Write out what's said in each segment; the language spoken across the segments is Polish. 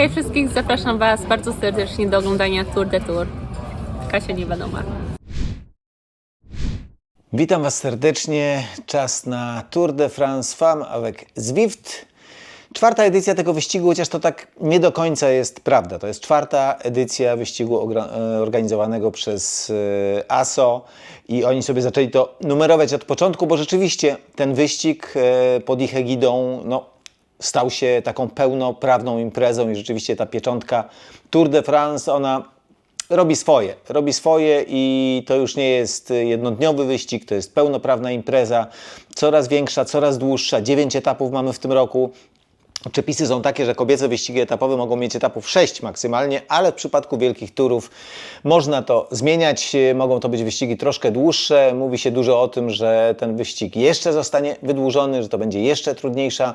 Hej wszystkich, zapraszam Was bardzo serdecznie do oglądania Tour de Tour. Kasia nie wiadomo. Witam Was serdecznie. Czas na Tour de France Femme avec Zwift. Czwarta edycja tego wyścigu, chociaż to tak nie do końca jest prawda. To jest czwarta edycja wyścigu e, organizowanego przez e, ASO i oni sobie zaczęli to numerować od początku, bo rzeczywiście ten wyścig e, pod ich egidą no, stał się taką pełnoprawną imprezą i rzeczywiście ta pieczątka Tour de France, ona robi swoje. Robi swoje i to już nie jest jednodniowy wyścig, to jest pełnoprawna impreza, coraz większa, coraz dłuższa. Dziewięć etapów mamy w tym roku. Przepisy są takie, że kobiece wyścigi etapowe mogą mieć etapów 6 maksymalnie, ale w przypadku wielkich turów można to zmieniać. Mogą to być wyścigi troszkę dłuższe. Mówi się dużo o tym, że ten wyścig jeszcze zostanie wydłużony, że to będzie jeszcze trudniejsza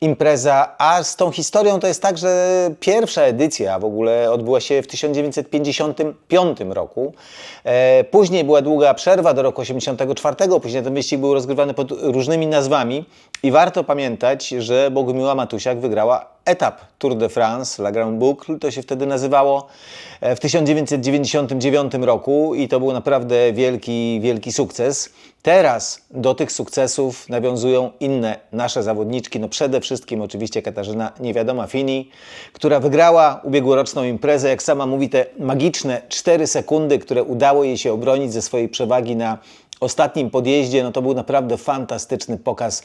impreza. A z tą historią to jest tak, że pierwsza edycja w ogóle odbyła się w 1955 roku. E, Później była długa przerwa do roku 1984. Później ten wyścig był rozgrywany pod różnymi nazwami. I warto pamiętać, że Bogumiła Matusiak wygrała etap Tour de France, La Grande Boucle, to się wtedy nazywało, e, w 1999 roku i to był naprawdę wielki, wielki sukces. Teraz do tych sukcesów nawiązują inne nasze zawodniczki, no przede wszystkim oczywiście Katarzyna Niewiadoma Fini, która wygrała ubiegłoroczną imprezę, jak sama mówi, te magiczne 4 sekundy, które udało jej się obronić ze swojej przewagi na ostatnim podjeździe, no to był naprawdę fantastyczny pokaz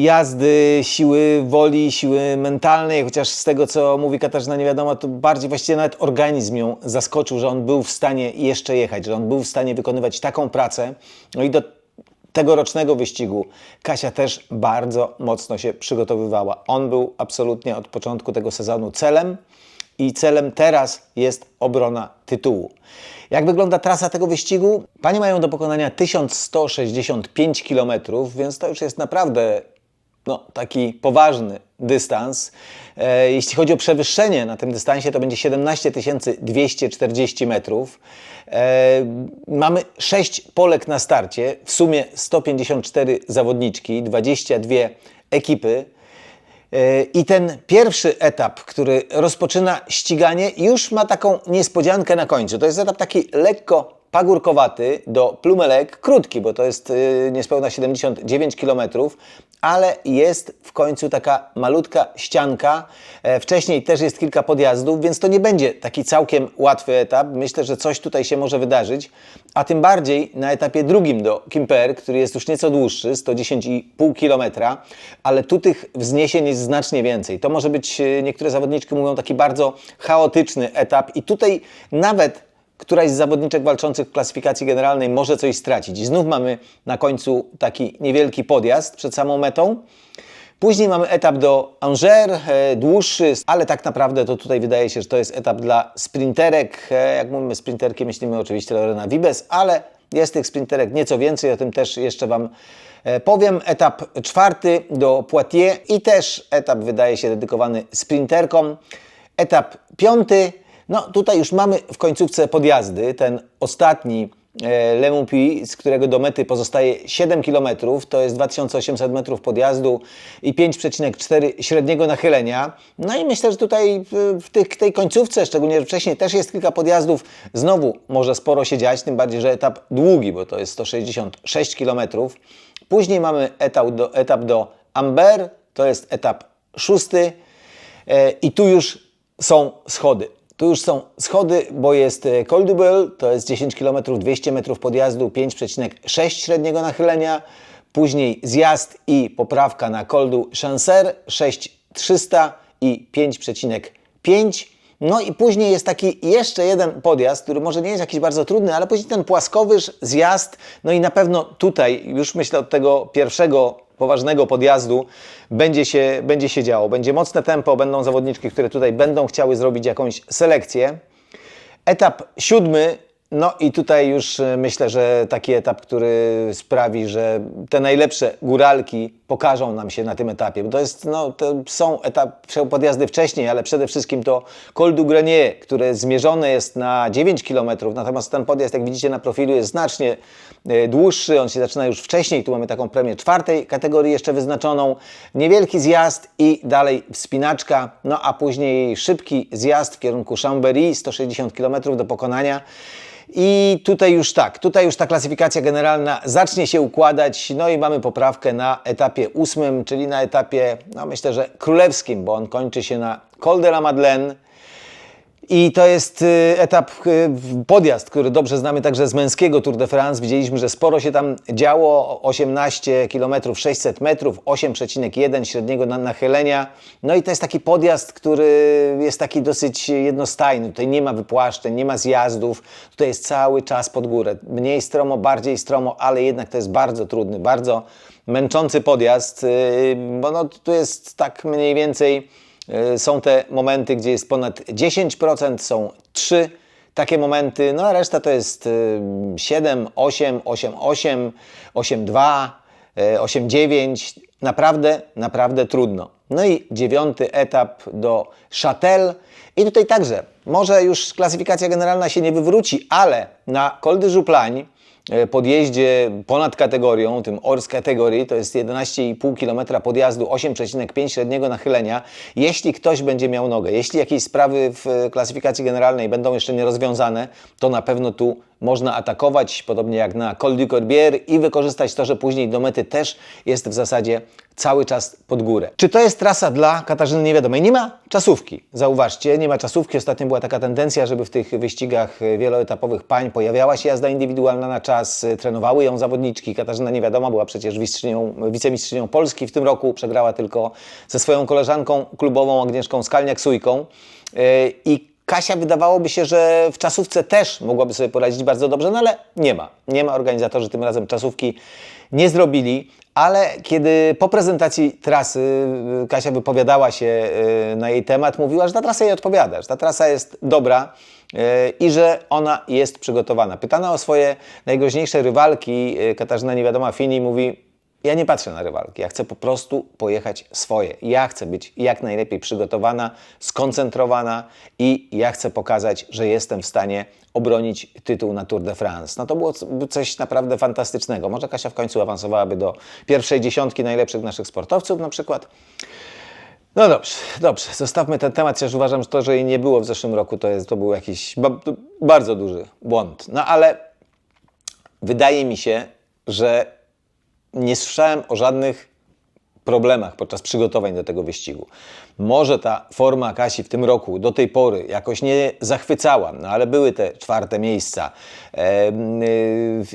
jazdy, siły woli, siły mentalnej, chociaż z tego, co mówi Katarzyna nie wiadomo, to bardziej właściwie nawet organizm ją zaskoczył, że on był w stanie jeszcze jechać, że on był w stanie wykonywać taką pracę. No i do tegorocznego wyścigu Kasia też bardzo mocno się przygotowywała. On był absolutnie od początku tego sezonu celem i celem teraz jest obrona tytułu. Jak wygląda trasa tego wyścigu? Panie mają do pokonania 1165 km, więc to już jest naprawdę no, taki poważny dystans. E, jeśli chodzi o przewyższenie na tym dystansie, to będzie 17 240 metrów. E, mamy 6 Polek na starcie, w sumie 154 zawodniczki, 22 ekipy. E, I ten pierwszy etap, który rozpoczyna ściganie, już ma taką niespodziankę na końcu. To jest etap taki lekko pagórkowaty do Plumelek, krótki, bo to jest y, niespełna 79 km, ale jest w końcu taka malutka ścianka. E, Wcześniej też jest kilka podjazdów, więc to nie będzie taki całkiem łatwy etap. Myślę, że coś tutaj się może wydarzyć, a tym bardziej na etapie drugim do Kimper, który jest już nieco dłuższy, 110,5 km, ale tu tych wzniesień jest znacznie więcej. To może być, y, niektóre zawodniczki mówią, taki bardzo chaotyczny etap i tutaj nawet któraś z zawodniczek walczących w klasyfikacji generalnej może coś stracić. I znów mamy na końcu taki niewielki podjazd przed samą metą. Później mamy etap do Angers, e, dłuższy, ale tak naprawdę to tutaj wydaje się, że to jest etap dla sprinterek. E, jak mówimy sprinterki, myślimy oczywiście Lorena Vibes, ale jest tych sprinterek nieco więcej, o tym też jeszcze Wam e, powiem. Etap czwarty do Poitiers i też etap wydaje się dedykowany sprinterkom. Etap piąty no tutaj już mamy w końcówce podjazdy, ten ostatni e, Le Moupi, z którego do mety pozostaje 7 km, to jest 2800 metrów podjazdu i 5,4 średniego nachylenia. No i myślę, że tutaj w- w tej końcówce, szczególnie wcześniej też jest kilka podjazdów, znowu może sporo się dziać, tym bardziej, że etap długi, bo to jest 166 km. Później mamy etap do, etap do Amber, to jest etap szósty e, i tu już są schody. Tu już są schody, bo jest e, Col du Beul, to jest 10 km, 200 metrów podjazdu, 5,6 średniego nachylenia. Później zjazd i poprawka na Col du Chancer, 6,300 i 5,5. No i później jest taki jeszcze jeden podjazd, który może nie jest jakiś bardzo trudny, ale później ten płaskowyż, zjazd, no i na pewno tutaj, już myślę od tego pierwszego poważnego podjazdu, będzie się, będzie się działo. Będzie mocne tempo, będą zawodniczki, które tutaj będą chciały zrobić jakąś selekcję. Etap siódmy, no i tutaj już e, myślę, że taki etap, który sprawi, że te najlepsze góralki pokażą nam się na tym etapie. Bo to jest, no, to są etap, podjazdy wcześniej, ale przede wszystkim to Col du Grenier, które zmierzone jest na 9 km, natomiast ten podjazd, jak widzicie na profilu, jest znacznie e, dłuższy. On się zaczyna już wcześniej. Tu mamy taką premię czwartej kategorii jeszcze wyznaczoną. Niewielki zjazd i dalej wspinaczka, no a później szybki zjazd w kierunku Chambéry, 160 km do pokonania. I tutaj już tak, tutaj już ta klasyfikacja generalna zacznie się układać, no i mamy poprawkę na etapie ósmym, czyli na etapie, no myślę, że królewskim, bo on kończy się na Col de la Madeleine. I to jest y, etap, y, podjazd, który dobrze znamy także z męskiego Tour de France. Widzieliśmy, że sporo się tam działo, 18 km 600 metrów, 8,1 średniego na- nachylenia. No i to jest taki podjazd, który jest taki dosyć jednostajny. Tutaj nie ma wypłaszczeń, nie ma zjazdów. Tutaj jest cały czas pod górę. Mniej stromo, bardziej stromo, ale jednak to jest bardzo trudny, bardzo męczący podjazd, y, bo no, tu jest tak mniej więcej Y, Są te momenty, gdzie jest ponad 10%, są 3 takie momenty, no a reszta to jest y, 7, 8, 8, 8, 8, 2, y, 8, 9. Naprawdę, naprawdę trudno. No i dziewiąty etap do Châtel. I tutaj także, może już klasyfikacja generalna się nie wywróci, ale na Col de Jouplan e, podjeździe ponad kategorią, tym ORS kategorii, to jest 11,5 km podjazdu, 8,5 średniego nachylenia. Jeśli ktoś będzie miał nogę, jeśli jakieś sprawy w e, klasyfikacji generalnej będą jeszcze nierozwiązane, to na pewno tu można atakować, podobnie jak na Col du Corbière i wykorzystać to, że później do mety też jest w zasadzie cały czas pod górę. Czy to jest trasa dla Katarzyny Niewiadomej? Nie ma czasówki, zauważcie, nie ma czasówki. Ostatnio była taka tendencja, żeby w tych wyścigach wieloetapowych pań pojawiała się jazda indywidualna na czas, trenowały ją zawodniczki. Katarzyna Niewiadoma była przecież mistrzynią, wicemistrzynią Polski w tym roku, przegrała tylko ze swoją koleżanką klubową Agnieszką Skalniak-Sujką. Yy, I Kasia wydawałoby się, że w czasówce też mogłaby sobie poradzić bardzo dobrze, no ale nie ma. Nie ma. Organizatorzy tym razem czasówki nie zrobili, ale kiedy po prezentacji trasy y, Kasia wypowiadała się y, na jej temat, mówiła, że ta trasa jej odpowiada, że ta trasa jest dobra y, i że ona jest przygotowana. Pytana o swoje najgroźniejsze rywalki, Katarzyna Niewiadoma Fini mówi, ja nie patrzę na rywalki, ja chcę po prostu pojechać swoje. Ja chcę być jak najlepiej przygotowana, skoncentrowana i ja chcę pokazać, że jestem w stanie obronić tytuł na Tour de France. No to było coś naprawdę fantastycznego. Może Kasia w końcu awansowałaby do pierwszej dziesiątki najlepszych naszych sportowców na przykład. No dobrze, dobrze, zostawmy ten temat, chociaż uważam, że to, że jej nie było w zeszłym roku, to, jest, to był jakiś ba bardzo duży błąd. No ale wydaje mi się, że nie słyszałem o żadnych problemach podczas przygotowań do tego wyścigu. Może ta forma Kasi w tym roku do tej pory jakoś nie zachwycała, no ale były te czwarte miejsca y,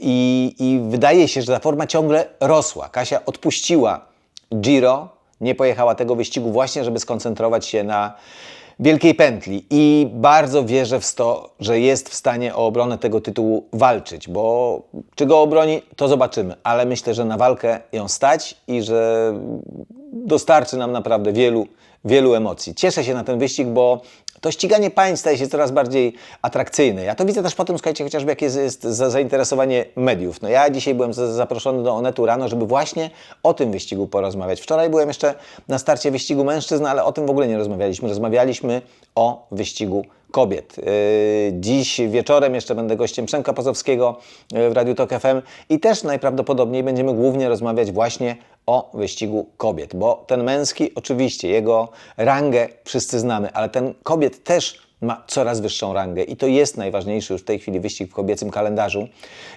i, i wydaje się, że ta forma ciągle rosła. Kasia odpuściła Giro, nie pojechała tego wyścigu właśnie, żeby skoncentrować się na wielkiej pętli i bardzo wierzę w to, że jest w stanie o obronę tego tytułu walczyć, bo czy go obroni, to zobaczymy, ale myślę, że na walkę ją stać i że dostarczy nam naprawdę wielu, wielu emocji. Cieszę się na ten wyścig, bo to ściganie pań staje się coraz bardziej atrakcyjne. Ja to widzę też po tym, słuchajcie, chociażby jakie jest, jest za- zainteresowanie mediów. No ja dzisiaj byłem za- zaproszony do Onetu rano, żeby właśnie o tym wyścigu porozmawiać. Wczoraj byłem jeszcze na starcie wyścigu mężczyzn, ale o tym w ogóle nie rozmawialiśmy. Rozmawialiśmy o wyścigu kobiet. Yy, Dziś wieczorem jeszcze będę gościem Przemka Pozowskiego yy, w Radiu Tok FM i też najprawdopodobniej będziemy głównie rozmawiać właśnie o wyścigu kobiet, bo ten męski oczywiście, jego rangę wszyscy znamy, ale ten kobiet też ma coraz wyższą rangę i to jest najważniejszy już w tej chwili wyścig w kobiecym kalendarzu.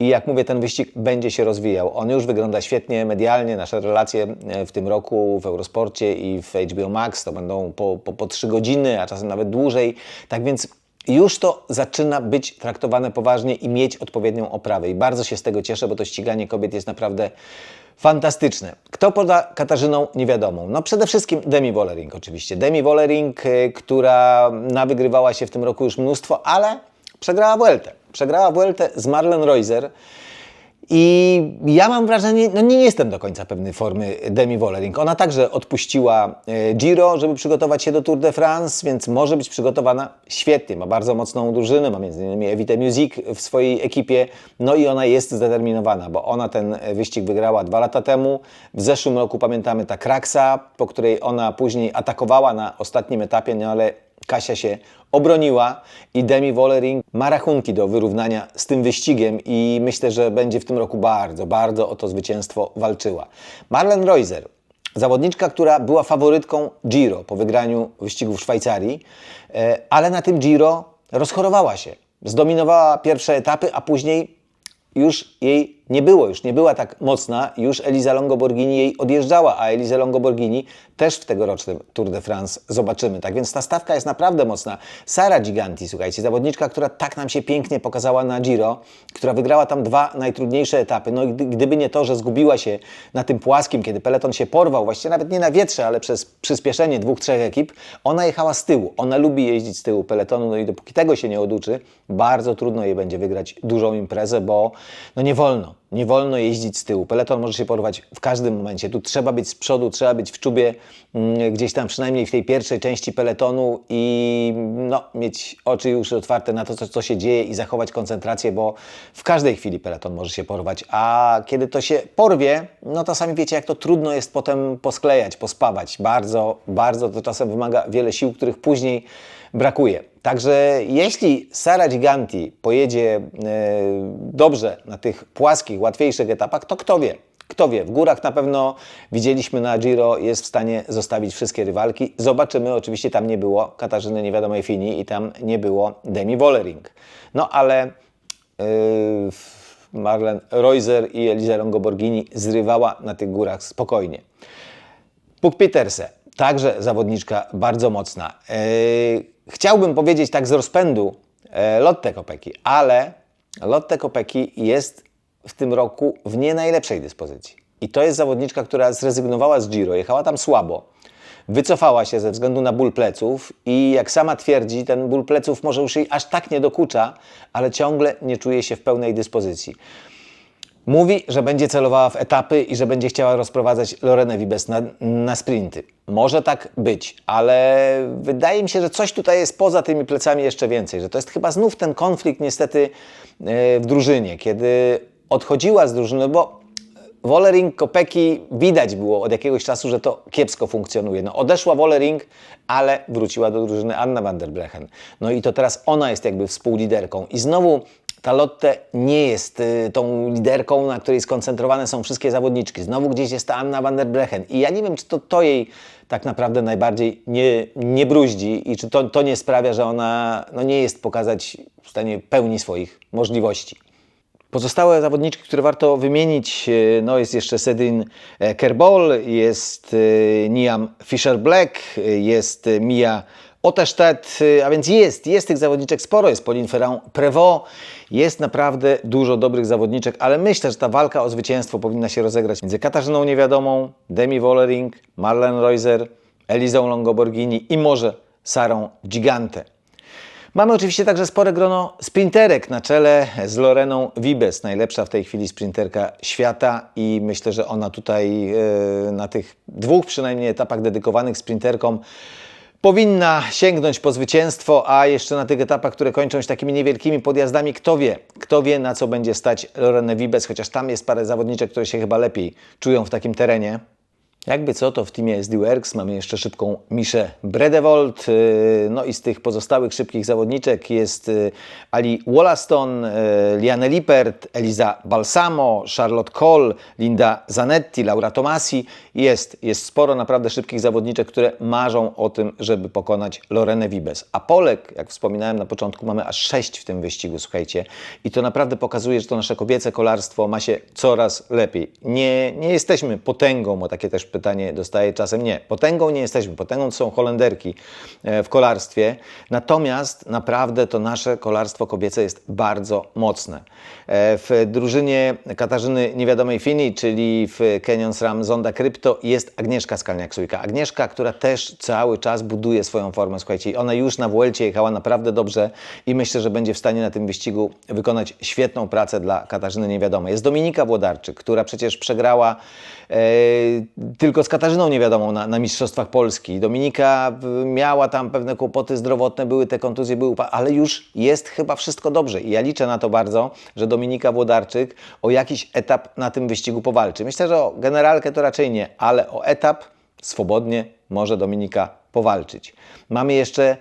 I jak mówię, ten wyścig będzie się rozwijał. On już wygląda świetnie medialnie. Nasze relacje e, w tym roku w Eurosporcie i w HBO Max to będą po, po, po 3 godziny, a czasem nawet dłużej. Tak więc już to zaczyna być traktowane poważnie i mieć odpowiednią oprawę. I bardzo się z tego cieszę, bo to ściganie kobiet jest naprawdę fantastyczne. Kto poda Katarzyną niewiadomą? No przede wszystkim Demi Wollering oczywiście. Demi Wollering, y, która nawygrywała się w tym roku już mnóstwo, ale przegrała Vueltę. Przegrała Vueltę z Marlen Reuser. I ja mam wrażenie, no nie jestem do końca pewny formy Demi Wollering. Ona także odpuściła e, Giro, żeby przygotować się do Tour de France, więc może być przygotowana świetnie. Ma bardzo mocną drużynę, ma m.in. Evita Music w swojej ekipie, no i ona jest zdeterminowana, bo ona ten wyścig wygrała dwa lata temu. W zeszłym roku pamiętamy ta Kraksa, po której ona później atakowała na ostatnim etapie, no ale Kasia się obroniła i Demi Wollering ma rachunki do wyrównania z tym wyścigiem i myślę, że będzie w tym roku bardzo, bardzo o to zwycięstwo walczyła. Marlen Reuser, zawodniczka, która była faworytką Giro po wygraniu wyścigu w Szwajcarii, e, ale na tym Giro rozchorowała się. Zdominowała pierwsze etapy, a później już jej nie było, już nie była tak mocna, już Eliza Longoborghini jej odjeżdżała, a Eliza Longoborghini też w tegorocznym Tour de France zobaczymy. Tak więc ta stawka jest naprawdę mocna. Sara Giganti, słuchajcie, zawodniczka, która tak nam się pięknie pokazała na Giro, która wygrała tam dwa najtrudniejsze etapy. No i gdy, gdyby nie to, że zgubiła się na tym płaskim, kiedy peleton się porwał, właściwie nawet nie na wietrze, ale przez przyspieszenie dwóch, trzech ekip, ona jechała z tyłu. Ona lubi jeździć z tyłu peletonu, no i dopóki tego się nie oduczy, bardzo trudno jej będzie wygrać dużą imprezę, bo no nie wolno. Nie wolno jeździć z tyłu. Peleton może się porwać w każdym momencie. Tu trzeba być z przodu, trzeba być w czubie, mm, gdzieś tam przynajmniej w tej pierwszej części peletonu i no, mieć oczy już otwarte na to, co, co się dzieje i zachować koncentrację, bo w każdej chwili peleton może się porwać. A kiedy to się porwie, no to sami wiecie, jak to trudno jest potem posklejać, pospawać. Bardzo, bardzo to czasem wymaga wiele sił, których później brakuje. Także jeśli Sara Giganti pojedzie e, dobrze na tych płaskich, łatwiejszych etapach, to kto wie? Kto wie, w górach na pewno widzieliśmy na Giro, jest w stanie zostawić wszystkie rywalki. Zobaczymy, oczywiście tam nie było Katarzyny niewiadomej Fini i tam nie było Demi Wollering. No ale yy, Marlen Reuser i Eliza Longoborghini zrywała na tych górach spokojnie. Puk Peterse, także zawodniczka bardzo mocna. Yy, chciałbym powiedzieć tak z rozpędu e, Lotte Kopeki, ale Lotte Kopeki jest w tym roku w nie najlepszej dyspozycji. I to jest zawodniczka, która zrezygnowała z Giro, jechała tam słabo, wycofała się ze względu na ból pleców i jak sama twierdzi, ten ból pleców może już jej aż tak nie dokucza, ale ciągle nie czuje się w pełnej dyspozycji. Mówi, że będzie celowała w etapy i że będzie chciała rozprowadzać Lorenę Wibes na, na sprinty. Może tak być, ale wydaje mi się, że coś tutaj jest poza tymi plecami jeszcze więcej, że to jest chyba znów ten konflikt niestety e, w drużynie, kiedy odchodziła z drużyny, bo Wollering, Kopeki widać było od jakiegoś czasu, że to kiepsko funkcjonuje. No, odeszła Wollering, ale wróciła do drużyny Anna van der Brechen. No i to teraz ona jest jakby współliderką. I znowu ta Lotte nie jest y, tą liderką, na której skoncentrowane są wszystkie zawodniczki. Znowu gdzieś jest ta Anna van der Brechen. I ja nie wiem, czy to, to jej tak naprawdę najbardziej nie, nie bruździ i czy to, to nie sprawia, że ona no, nie jest pokazać w stanie pełni swoich możliwości. Pozostałe zawodniczki, które warto wymienić, e, no jest jeszcze Sedin e, Kerbol, jest e, Niam Fischer-Black, jest Mia Otesztet, a więc jest, jest tych zawodniczek sporo, jest Pauline Ferrand-Prévot, jest naprawdę dużo dobrych zawodniczek, ale myślę, że ta walka o zwycięstwo powinna się rozegrać między Katarzyną Niewiadomą, Demi Wollering, Marlen Reuser, Elizą Longoborghini i może Sarą Gigante. Mamy oczywiście także spore grono sprinterek na czele z Loreną Wibes, najlepsza w tej chwili sprinterka świata i myślę, że ona tutaj e, na tych dwóch przynajmniej etapach dedykowanych sprinterkom powinna sięgnąć po zwycięstwo, a jeszcze na tych etapach, które kończą się takimi niewielkimi podjazdami, kto wie, kto wie na co będzie stać Lorenę Wibes, chociaż tam jest parę zawodniczek, które się chyba lepiej czują w takim terenie. Jakby co, to w teamie SD Works mamy jeszcze szybką Miszę Bredewold. y, No i z tych pozostałych szybkich zawodniczek jest y, Ali Wollaston, y, Liane Lippert, Eliza Balsamo, Charlotte Kohl, Linda Zanetti, Laura Tomasi. Jest, jest sporo naprawdę szybkich zawodniczek, które marzą o tym, żeby pokonać Lorenę Wibes. A Polek, jak wspominałem na początku, mamy aż sześć w tym wyścigu, słuchajcie. I to naprawdę pokazuje, że to nasze kobiece kolarstwo ma się coraz lepiej. Nie, nie jesteśmy potęgą, bo takie też pytanie dostaję czasem. Nie, potęgą nie jesteśmy. Potęgą są Holenderki e, w kolarstwie. Natomiast naprawdę to nasze kolarstwo kobiece jest bardzo mocne. E, W drużynie Katarzyny Niewiadomej Fini, czyli w Canyon SRAM Zonda Krypto jest Agnieszka Skalniak-Sujka. Agnieszka, która też cały czas buduje swoją formę. Słuchajcie, ona już na Vuelcie jechała naprawdę dobrze i myślę, że będzie w stanie na tym wyścigu wykonać świetną pracę dla Katarzyny Niewiadomej. Jest Dominika Włodarczyk, która przecież przegrała e, tylko z Katarzyną Niewiadomą na, na Mistrzostwach Polski. Dominika y, miała tam pewne kłopoty zdrowotne, były te kontuzje, były, ale już jest chyba wszystko dobrze. I ja liczę na to bardzo, że Dominika Włodarczyk o jakiś etap na tym wyścigu powalczy. Myślę, że o generalkę to raczej nie, ale o etap swobodnie może Dominika powalczyć. Mamy jeszcze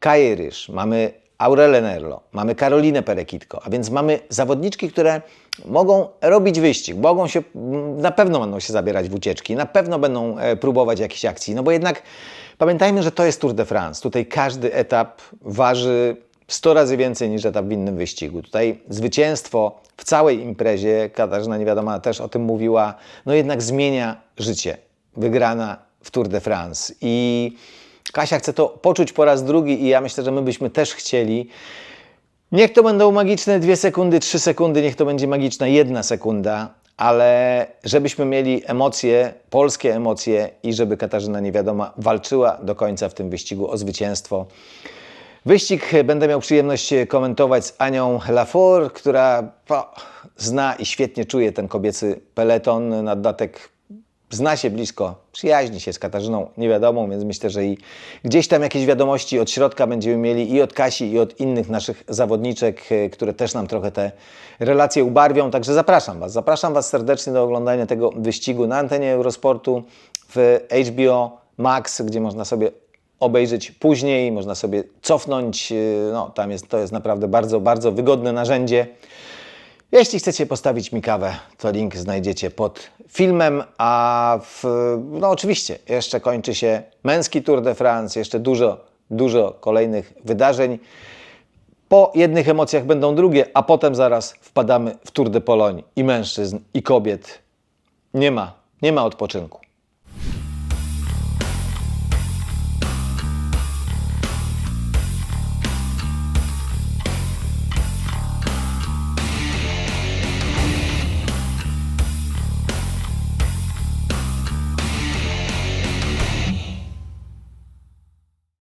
Kaję Ryż, mamy Aurelę Nerlo, mamy Karolinę Perekitko, a więc mamy zawodniczki, które mogą robić wyścig, mogą się, na pewno będą się zabierać w ucieczki, na pewno będą e, próbować jakichś akcji, no bo jednak pamiętajmy, że to jest Tour de France. Tutaj każdy etap waży 100 razy więcej niż etap w innym wyścigu. Tutaj zwycięstwo w całej imprezie, Katarzyna Niewiadoma też o tym mówiła, no jednak zmienia życie. Wygrana w Tour de France. I Kasia chce to poczuć po raz drugi i ja myślę, że my byśmy też chcieli. Niech to będą magiczne dwie sekundy, trzy sekundy, niech to będzie magiczna jedna sekunda, ale żebyśmy mieli emocje, polskie emocje i żeby Katarzyna Niewiadoma walczyła do końca w tym wyścigu o zwycięstwo. Wyścig będę miał przyjemność komentować z Anią Lafour, która po, zna i świetnie czuje ten kobiecy peleton. Na dodatek zna się blisko, przyjaźni się z Katarzyną Niewiadomą, więc myślę, że i gdzieś tam jakieś wiadomości od środka będziemy mieli i od Kasi, i od innych naszych zawodniczek, e, które też nam trochę te relacje ubarwią. Także zapraszam Was, zapraszam Was serdecznie do oglądania tego wyścigu na antenie Eurosportu w HBO Max, gdzie można sobie obejrzeć później, można sobie cofnąć. e, No, tam jest, to jest naprawdę bardzo, bardzo wygodne narzędzie. Jeśli chcecie postawić mi kawę, to link znajdziecie pod filmem, a w, no oczywiście jeszcze kończy się męski Tour de France, jeszcze dużo, dużo kolejnych wydarzeń. Po jednych emocjach będą drugie, a potem zaraz wpadamy w Tour de Pologne i mężczyzn, i kobiet. Nie ma, nie ma odpoczynku.